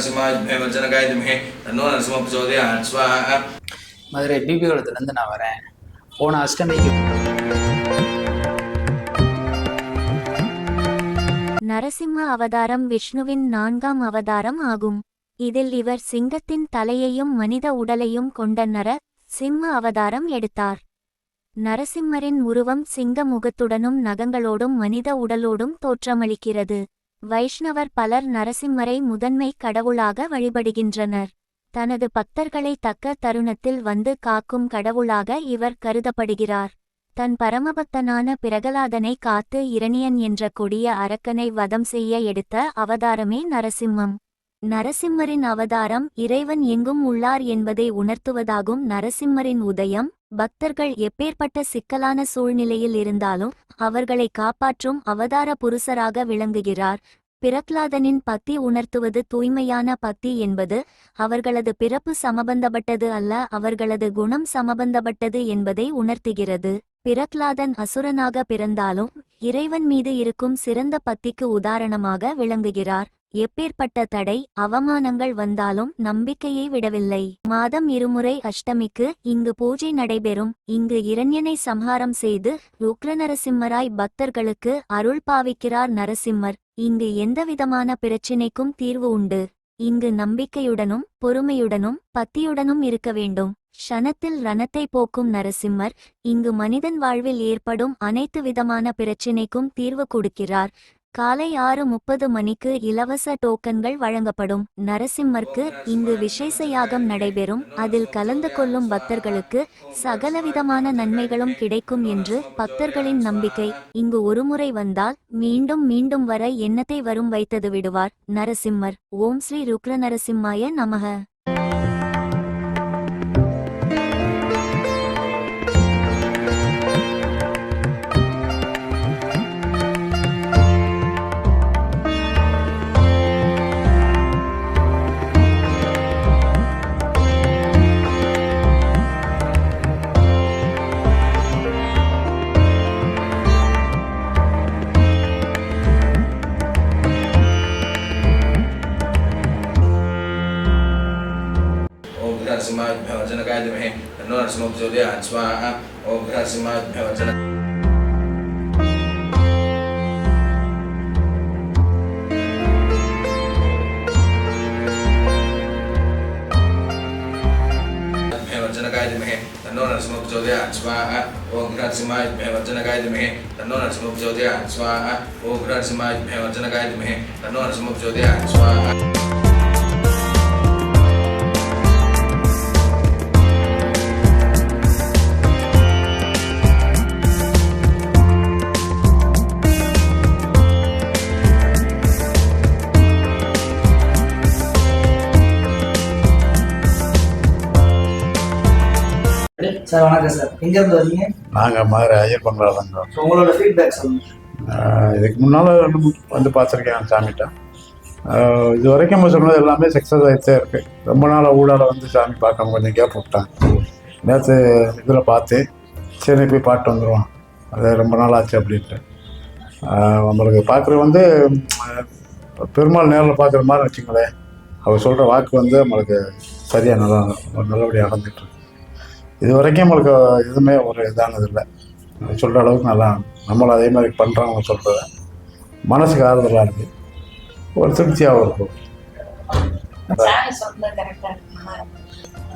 Narasimha Madurai BP குளத்துலேருந்து நான் வரேன். போன அஷ்டமிக்கு நரசிம்ம அவதாரம் விஷ்ணுவின் நான்காம் அவதாரம் ஆகும். இதில் இவர் சிங்கத்தின் தலையையும் மனித உடலையும் கொண்ட நர சிம்ம அவதாரம் எடுத்தார். நரசிம்மரின் உருவம் சிங்க முகத்துடனும் நகங்களோடும் மனித உடலோடும் தோற்றமளிக்கிறது. வைஷ்ணவர் பலர் நரசிம்மரை முதன்மை கடவுளாக வழிபடுகின்றனர். தனது பக்தர்களை தக்க தருணத்தில் வந்து காக்கும் கடவுளாக இவர் கருதப்படுகிறார். தன் பரமபக்தனான பிரகலாதனை காத்து இரணியன் என்ற கொடிய அரக்கனை வதம் செய்ய எடுத்த அவதாரமே நரசிம்மம். நரசிம்மரின் அவதாரம் இறைவன் எங்கும் உள்ளார் என்பதை உணர்த்துவதாகும் நரசிம்மரின் உதயம். பக்தர்கள் எப்பேற்பட்ட சிக்கலான சூழ்நிலையில் இருந்தாலும் அவர்களை காப்பாற்றும் அவதார புருஷராக விளங்குகிறார். பிரக்லாதனின் பத்தி உணர்த்துவது தூய்மையான பத்தி என்பது அவர்களது பிறப்பு சமபந்தப்பட்டது அல்ல அவர்களது குணம் சமபந்தப்பட்டது என்பதை உணர்த்துகிறது. பிரக்லாதன் அசுரனாக பிறந்தாலும் இறைவன் மீது இருக்கும் சிறந்த பக்திக்கு உதாரணமாக விளங்குகிறார். எப்பேற்பட்ட தடை அவமானங்கள் வந்தாலும் நம்பிக்கையை விடவில்லை. மாதம் இருமுறை அஷ்டமிக்கு இங்கு பூஜை நடைபெறும். இங்கு இரண்யனை சம்ஹாரம் செய்து ருக்ரநரசிம்மராய் பக்தர்களுக்கு அருள் பாவிக்கிறார் நரசிம்மர். இங்கு எந்தவிதமான பிரச்சினைக்கும் தீர்வு உண்டு. இங்கு நம்பிக்கையுடனும் பொறுமையுடனும் பத்தியுடனும் இருக்க வேண்டும். ஷணத்தில் ரணத்தை போக்கும் நரசிம்மர் இங்கு மனிதன் வாழ்வில் ஏற்படும் அனைத்து விதமான பிரச்சினைக்கும் தீர்வு கொடுக்கிறார். காலை ஆறு முப்பது மணிக்கு இலவச டோக்கன்கள் வழங்கப்படும். நரசிம்மர்க்கு இங்கு விசேஷ யாகம் நடைபெறும். அதில் கலந்து கொள்ளும் பக்தர்களுக்கு சகலவிதமான நன்மைகளும் கிடைக்கும் என்று பக்தர்களின் நம்பிக்கை. இங்கு ஒருமுறை வந்தால் மீண்டும் மீண்டும் வர எண்ணத்தை வரும் வைத்தது விடுவார். நரசிம்மர். ஓம் ஸ்ரீ ருக்ர நரசிம்மாய நமக. स्मुद्योदयात् स्वाहा ॐ ह्रासिमाभ्यवचन तन्नो नरसिंहोपचोदयात् स्वाहा ॐ घ्रासिंहाभ्यः वर्जनकाय विद्महे तन्नो स्वाहा ॐ घ्रासिंहाभ्यः वर्जनकाय विद्महे तन्नो स्वाहा சார் வணக்கம் சார். எங்கேருந்து வரீங்க? நாங்கள் மதுரை ஐயர் இருந்தோம் ஸோ உங்களோட ஃபீட்பேக் சொல்லுங்க ஆஹ் இதுக்கு முன்னால் வந்து பார்த்துருக்கேன் சாமிகிட்ட. இது வரைக்கும் நம்ம சொன்னது எல்லாமே சக்ஸஸ் ஆகிட்டே இருக்கு. ரொம்ப நாள் ஊடால வந்து சாமி பார்க்காம கொஞ்சம் கேப் விட்டேன். நேற்று இதில் பார்த்து சரி போய் பாட்டு வந்துடுவோம் அது ரொம்ப நாள் ஆச்சு அப்படின்ட்டு. நம்மளுக்கு பார்க்குறது வந்து பெருமாள் நேரில் பார்க்குற மாதிரி வச்சுங்களேன் அவர் சொல்கிற வாக்கு வந்து நம்மளுக்கு சரியாக நல்லா நல்லபடியாக நடந்துட்டு இருக்கு. இது வரைக்கும் நம்மளுக்கு எதுவுமே ஒரு இதானது இல்லை. சொல்கிற அளவுக்கு நல்லா நம்மளும் அதே மாதிரி பண்ணுறவங்க சொல்கிறத மனசுக்கு ஆறுதலாக இருக்குது ஒரு திருப்தியாகவும் இருக்கும்.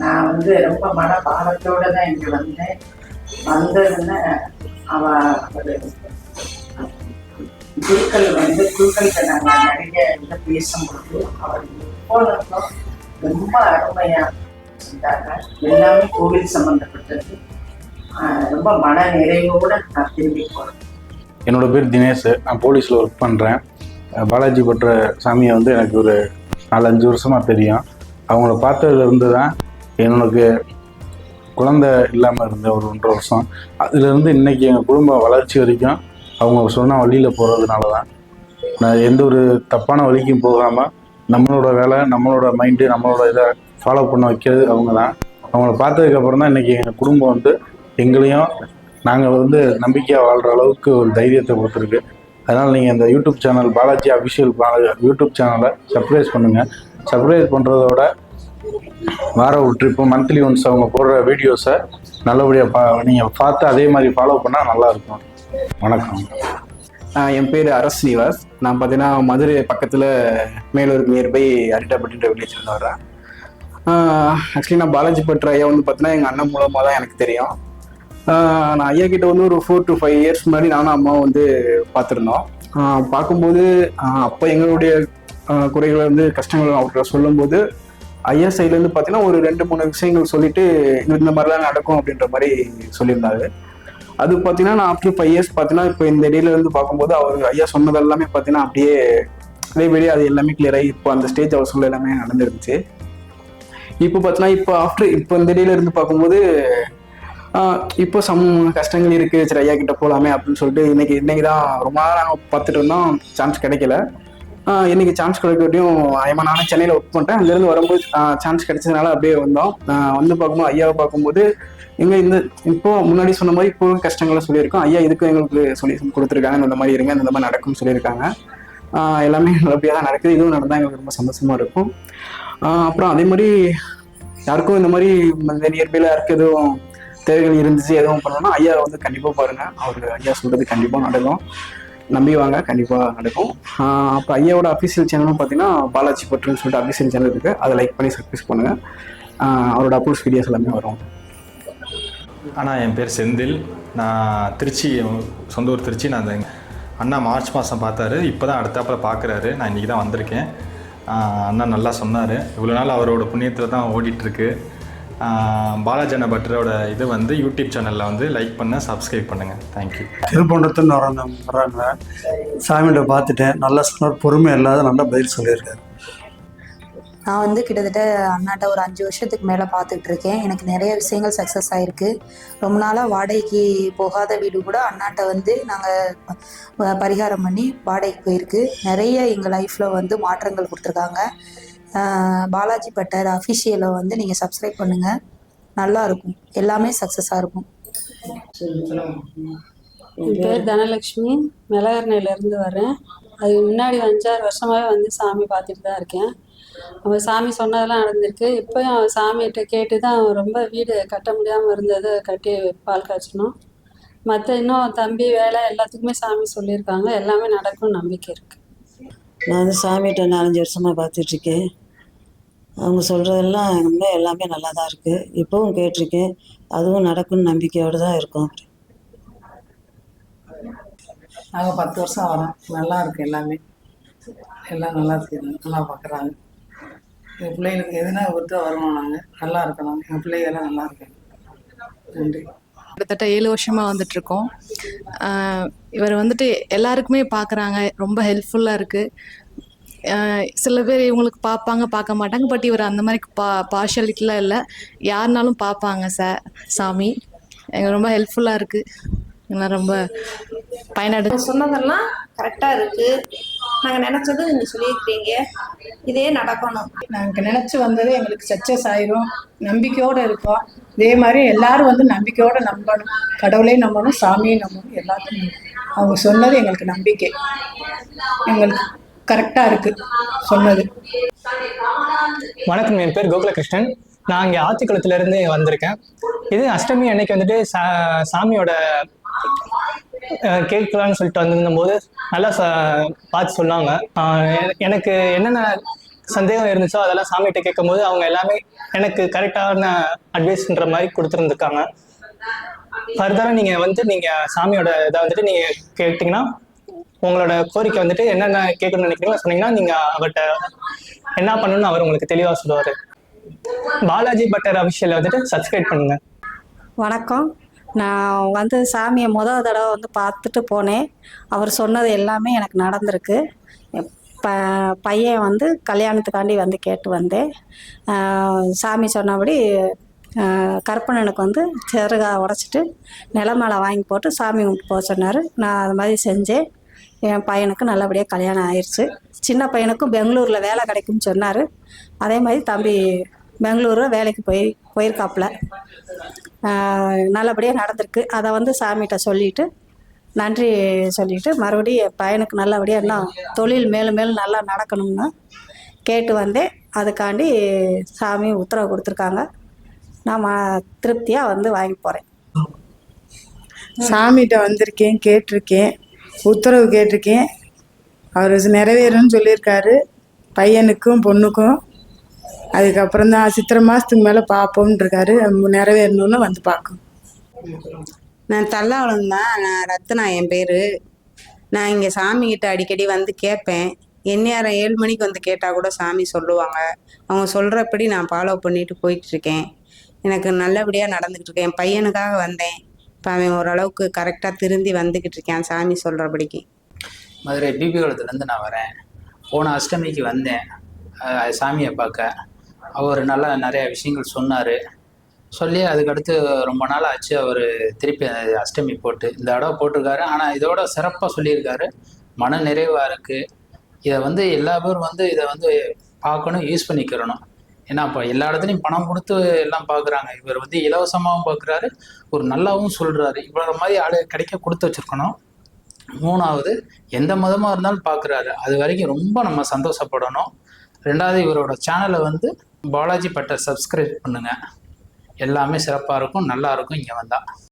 நான் வந்து ரொம்ப மன பாரத்தோட தான் இங்க வந்தேன். வந்ததுன்னு அவ ஒரு குருக்கள் வந்து குருக்கள்கிட்ட நாங்கள் நிறைய பேசும்போது அவர் போனதும் ரொம்ப அருமையா செஞ்சாங்க எல்லாமே கோவில் சம்பந்தப்பட்டது. ரொம்ப மன நிறைவோடு நான் திரும்பி போகிறேன் என்னோட பேர் தினேஷ். நான் போலீஸில் ஒர்க் பண்ணுறேன் பாலாஜி பற்ற சாமியை வந்து எனக்கு ஒரு நாலஞ்சு வருஷமாக தெரியும். அவங்கள பார்த்ததுலேருந்து தான் எனக்கு குழந்தை இல்லாமல் இருந்த ஒரு ஒன்றரை வருஷம். அதுலேருந்து இன்றைக்கி எங்கள் குடும்ப வளர்ச்சி வரைக்கும் அவங்க சொன்ன வழியில் போகிறதுனால தான். நான் எந்த ஒரு தப்பான வழிக்கும் போகாமல் நம்மளோட வேலை நம்மளோட மைண்டு நம்மளோட இதை ஃபாலோ பண்ண வைக்கிறது அவங்க தான் அவங்கள பார்த்ததுக்கப்புறம் தான் இன்றைக்கி எங்கள் குடும்பம் வந்து எங்களையும் நாங்கள் வந்து நம்பிக்கையாக வாழ்கிற அளவுக்கு ஒரு தைரியத்தை கொடுத்துருக்கு. அதனால் நீங்கள் இந்த YouTube channel Balaji official YouTube சேனலை சர்ப்ரைஸ் பண்ணுங்கள் சர்ப்ரைஸ் பண்ணுறதோட வார ஒரு ட்ரிப்பு மந்த்லி ஒன்ஸ் அவங்க போடுற வீடியோஸை நல்லபடியாக பா நீங்கள் பார்த்து அதே மாதிரி ஃபாலோ பண்ணால் நல்லாயிருக்கும் வணக்கம். என் பேர் அரஸ் ஸ்ரீவாஸ். நான் பார்த்தீங்கன்னா மதுரை பக்கத்தில் மேலூர் நியர்பை அரிட்டாப்பட்டின்ற வில்லேஜ்லேருந்து வர்றேன். ஆக்சுவலி நான் பாலாஜி பட்ற ஐயா வந்து பார்த்தீங்கன்னா எங்கள் அண்ணன் மூலமாக தான் எனக்கு தெரியும். நான் ஐயா கிட்ட வந்து ஒரு ஃபோர் டு ஃபைவ் இயர்ஸ் முன்னாடி நானும் அம்மாவும் வந்து பார்த்துருந்தோம் பார்க்கும்போது அப்போ எங்களுடைய குறைகளை வந்து கஷ்டங்கள் அவர்கிட்ட சொல்லும்போது ஐயா சைட்லேருந்து பார்த்தீங்கன்னா ஒரு ரெண்டு மூணு விஷயங்கள் சொல்லிட்டு இந்த மாதிரிலாம் நடக்கும் அப்படின்ற மாதிரி சொல்லியிருந்தாரு. அது பார்த்தீங்கன்னா நான் ஆஃப்டர் ஃபைவ் இயர்ஸ் பார்த்தீங்கன்னா இப்போ இந்த இடையில இருந்து பார்க்கும்போது அவர் ஐயா சொன்னது எல்லாமே பார்த்தீங்கன்னா அப்படியே அதே வெளியே அது எல்லாமே clear ஆகி இப்போ அந்த ஸ்டேஜ் அவர் சொல்ல எல்லாமே நடந்துருந்துச்சு. இப்போ பார்த்தோன்னா இப்போ ஆஃப்டர் இப்போ இந்த டேல இருந்து பார்க்கும்போது இப்போ சம் கஷ்டங்கள் இருக்கு. சரி ஐயா கிட்ட போகலாமே அப்படின்னு சொல்லிட்டு இன்னைக்கு இன்னைக்கு தான் ரொம்ப நாள் நாங்கள் பார்த்துட்டு இருந்தோம். சான்ஸ் கிடைக்கல. இன்னைக்கு சான்ஸ் கிடைக்கட்டையும் ஐயமா நானும் சென்னையில் ஒர்க் பண்ணிட்டேன். அங்கேருந்து வரும்போது சான்ஸ் கிடைச்சதுனால அப்படியே வந்தோம். வந்து பார்க்கும்போது ஐயாவை பார்க்கும்போது எங்க இந்த இப்போ முன்னாடி சொன்ன மாதிரி இப்போ கஷ்டங்களை சொல்லியிருக்கோம். ஐயா இதுக்கும் எங்களுக்கு சொல்லி கொடுத்துருக்காங்க. இந்த மாதிரி இருங்க இந்த மாதிரி நடக்கும்னு சொல்லியிருக்காங்க. எல்லாமே நல்லபடியாக தான் நடக்குது. இதுவும் நடந்தால் எங்களுக்கு ரொம்ப சந்தோஷமா இருக்கும். அப்புறம் அதே மாதிரி யாருக்கும் இந்த மாதிரி இந்த நியர்பைல யாருக்கு எதுவும் தேவைகள் இருந்துச்சு எதுவும் பண்ணணும்னா ஐயா வந்து கண்டிப்பாக பாருங்க. அவர் ஐயா சொல்றது கண்டிப்பாக நடக்கும். நம்பி வாங்க கண்டிப்பாக நடக்கும். அப்புறம் அப்போ ஐயாவோட அஃபீஷியல் சேனலும் பார்த்தீங்கன்னா பாலாஜி பட்டுன்னு சொல்லிட்டு அஃபீஷியல் சேனல் இருக்கு. அதை லைக் பண்ணி சப்ஸ்கிரைப் பண்ணுங்க. அவரோட அப்ரோச் வீடியோஸ் எல்லாமே வரும். அண்ணா என் பேர் செந்தில். நான் திருச்சி சொந்த ஊர் திருச்சி. நான் அண்ணா மார்ச் மாதம் பார்த்தாரு. இப்போ தான் அடுத்தாப்பில் பார்க்குறாரு நான் இன்றைக்கி தான் வந்திருக்கேன். அண்ணா நல்லா சொன்னார். இவ்வளோ நாள் அவரோட புண்ணியத்தில் தான் ஓடிட்டுருக்கு. பாலாஜன பட்டரோட இது வந்து யூடியூப் சேனலில் வந்து லைக் பண்ண சப்ஸ்கிரைப் பண்ணுங்கள் தேங்க்யூ திருப்பண்டத்துன்னு வராங்க வர்றாங்க. சாமிகிட்ட பார்த்துட்டேன். நல்லா சொன்னார். பொறுமை இல்லாத நல்லா பதில் சொல்லியிருக்காரு. நான் வந்து கிட்டத்தட்ட அண்ணாட்ட ஒரு அஞ்சு வருஷத்துக்கு மேலே பார்த்துட்டு இருக்கேன் எனக்கு நிறைய விஷயங்கள் சக்ஸஸ் ஆயிருக்கு. ரொம்ப நாளாக வாடகைக்கு போகாத வீடு கூட அண்ணாட்ட வந்து நாங்கள் பரிகாரம் பண்ணி வாடகைக்கு போயிருக்கு. நிறைய எங்கள் லைஃப்பில் வந்து மாற்றங்கள் கொடுத்துருக்காங்க. பாலாஜி பட்டர் அஃபிஷியலை வந்து நீங்கள் சப்ஸ்கிரைப் பண்ணுங்கள் நல்லா இருக்கும். எல்லாமே சக்ஸஸாக இருக்கும். என் பேர் தனலட்சுமி இருந்து வரேன். அதுக்கு முன்னாடி அஞ்சாறு வருஷமாகவே வந்து சாமி பார்த்துட்டு தான் இருக்கேன். அவன் சாமி சொன்னதெல்லாம் நடந்திருக்கு. இப்போயும் அவன் சாமிகிட்ட கேட்டு தான் அவன் ரொம்ப வீடு கட்ட முடியாமல் இருந்ததை கட்டி பால் காய்ச்சணும். மற்ற இன்னும் தம்பி வேலை எல்லாத்துக்குமே சாமி சொல்லியிருக்காங்க. எல்லாமே நடக்கும் நம்பிக்கை இருக்குது நான் வந்து சாமிகிட்ட நாலஞ்சு வருஷமாக பார்த்துட்ருக்கேன். அவங்க சொல்கிறதெல்லாம் இன்னும் எல்லாமே நல்லா தான் இருக்குது இப்போவும் கேட்டிருக்கேன். அதுவும் நடக்கும்னு நம்பிக்கையோடு தான் இருக்கோம். நாங்கள் பத்து வருஷம் வரோம். நல்லா இருக்கு எல்லாமே. எல்லாம் நல்லா இருக்கு. நல்லா பார்க்குறாங்க எங்கள் பிள்ளைகளுக்கு எதுனா கொடுத்து வருவோம் நாங்கள் நல்லா இருக்கணும். எங்கள் பிள்ளைகள்லாம் நல்லா இருக்கு நன்றி. கிட்டத்தட்ட ஏழு வருஷமாக வந்துட்டு இருக்கோம் இவர் வந்துட்டு எல்லாருக்குமே பார்க்குறாங்க ரொம்ப ஹெல்ப்ஃபுல்லாக இருக்குது சில பேர் இவங்களுக்கு பார்ப்பாங்க பார்க்க மாட்டாங்க பட் இவர் அந்த மாதிரி பா பார்ஷாலிட்டிலாம் இல்லை. யாருனாலும் பார்ப்பாங்க சார் சாமி. எங்களுக்கு ரொம்ப ஹெல்ப்ஃபுல்லாக இருக்குது எல்லாம் ரொம்ப பயனடை சொன்னதெல்லாம் கரெக்டாக இருக்குது நாங்கள் நினச்சது நீங்கள் சொல்லியிருக்கீங்க இதே நடக்கணும். நாங்கள் நினச்சி வந்தது எங்களுக்கு சக்ஸஸ் ஆயிரும். நம்பிக்கையோடு இருக்கோம். இதே மாதிரி எல்லாரும் வந்து நம்பிக்கையோடு நம்பணும். கடவுளையும் நம்பணும் சாமியும் நம்பணும் எல்லாத்தையும் அவங்க சொன்னது எங்களுக்கு நம்பிக்கை. எங்களுக்கு கரெக்டாக இருக்குது சொன்னது. வணக்கம். என் பேர் கோகுலகிருஷ்ணன். நான் இங்கே ஆத்திக்குளத்துலேருந்து வந்திருக்கேன். இது அஷ்டமி அன்னைக்கு வந்துட்டு சா சாமியோட கேட்கலான்னு சொல்லிட்டு வந்திருந்தபோது நல்லா ச பார்த்து சொன்னாங்க. எனக்கு என்னென்ன சந்தேகம் இருந்துச்சோ அதெல்லாம் சாமிகிட்ட கேட்கும்போது அவங்க எல்லாமே எனக்கு கரெக்டான அட்வைஸ்ன்ற மாதிரி கொடுத்துருந்துருக்காங்க. ஃபர்தராக நீங்கள் வந்து நீங்கள் சாமியோட இதை வந்துட்டு நீங்கள் கேட்டிங்கன்னா உங்களோட கோரிக்கை வந்துட்டு என்னென்ன கேட்கணும்னு நினைக்கிறீங்களோ சொன்னீங்கன்னா நீங்கள் அவர்கிட்ட என்ன பண்ணணும்னு அவர் உங்களுக்கு தெளிவாக சொல்லுவார். பாலாஜி பட்டர் அபிஷியலை வந்துட்டு சப்ஸ்கிரைப் பண்ணுங்க. வணக்கம். நான் வந்து சாமியை முதல் தடவை வந்து பார்த்துட்டு போனேன். அவர் சொன்னது எல்லாமே எனக்கு நடந்திருக்கு. ப பையன் வந்து கல்யாணத்துக்காண்டி வந்து கேட்டு வந்தேன். சாமி சொன்னபடி கற்பணனுக்கு வந்து சிறகா உடச்சிட்டு நிலமலை வாங்கி போட்டு சாமி கும்பிட்டு போக சொன்னார். நான் அது மாதிரி செஞ்சேன். என் பையனுக்கு நல்லபடியாக கல்யாணம் ஆயிடுச்சு சின்ன பையனுக்கும் பெங்களூரில் வேலை கிடைக்கும்னு சொன்னார். அதே மாதிரி தம்பி பெங்களூரில் வேலைக்கு போய் போயிருக்காப்புல. நல்லபடியாக நடந்திருக்கு. அதை வந்து சாமிகிட்ட சொல்லிட்டு நன்றி சொல்லிட்டு மறுபடியும் என் பையனுக்கு நல்லபடியாக இன்னும் தொழில் மேலும் மேலும் நல்லா நடக்கணும்னு கேட்டு வந்தேன். அதுக்காண்டி சாமி உத்தரவு கொடுத்துருக்காங்க. நான் ம- திருப்தியாக வந்து வாங்கி போகிறேன் சாமிகிட்ட வந்திருக்கேன் கேட்டிருக்கேன் உத்தரவு கேட்டிருக்கேன். அவர் நிறைவேறும்னு சொல்லியிருக்காரு. பையனுக்கும் பொண்ணுக்கும். அதுக்கப்புறம் தான் சித்திரை மாதத்துக்கு மேலே பார்ப்போம்னு இருக்காரு நிறைவேறணும்னு வந்து பார்க்கணும் நான் தல்லாவளம் தான். நான் ரத்னா என் பேர். நான் இங்கே சாமிகிட்ட அடிக்கடி வந்து கேட்பேன். எந்நேரம் ஏழு மணிக்கு வந்து கேட்டால் கூட சாமி சொல்லுவாங்க. அவங்க சொல்கிறபடி நான் ஃபாலோ பண்ணிட்டு போயிட்டு இருக்கேன் எனக்கு நல்லபடியாக நடந்துக்கிட்டு இருக்கேன் என் பையனுக்காக வந்தேன். இப்போ அவன் ஓரளவுக்கு கரெக்டாக திருந்தி வந்துக்கிட்டு இருக்கான் சாமி சொல்கிறபடிக்கு மதுரை பிபி குளத்துலேருந்து நான் வரேன். போன அஷ்டமிக்கு வந்தேன். சாமியை பார்க்க. அவர் நல்லா நிறையா விஷயங்கள் சொன்னார். சொல்லி அதுக்கடுத்து ரொம்ப நாள் ஆச்சு அவர் திருப்பி அஷ்டமி போட்டு. இந்த தடவை போட்டிருக்காரு. ஆனால் இதோட சிறப்பாக சொல்லியிருக்காரு. மன நிறைவாக இருக்குது இதை வந்து எல்லா பேரும் வந்து இதை வந்து பார்க்கணும் யூஸ் பண்ணிக்கிறணும். ஏன்னா இப்போ எல்லா இடத்துலையும் பணம் கொடுத்து எல்லாம் பார்க்குறாங்க இவர் வந்து இலவசமாகவும் பார்க்குறாரு ஒரு நல்லாவும் சொல்கிறாரு இவ்வளோ மாதிரி ஆளு கிடைக்க கொடுத்து வச்சுருக்கணும். மூணாவது எந்த மதமாக இருந்தாலும் பார்க்குறாரு அது வரைக்கும் ரொம்ப நம்ம சந்தோஷப்படணும். ரெண்டாவது இவரோட சேனலை வந்து பாலாஜி பட்டர் சப்ஸ்கிரைப் பண்ணுங்கள் எல்லாமே சிறப்பாக இருக்கும் நல்லா இருக்கும் இங்கே வந்தால்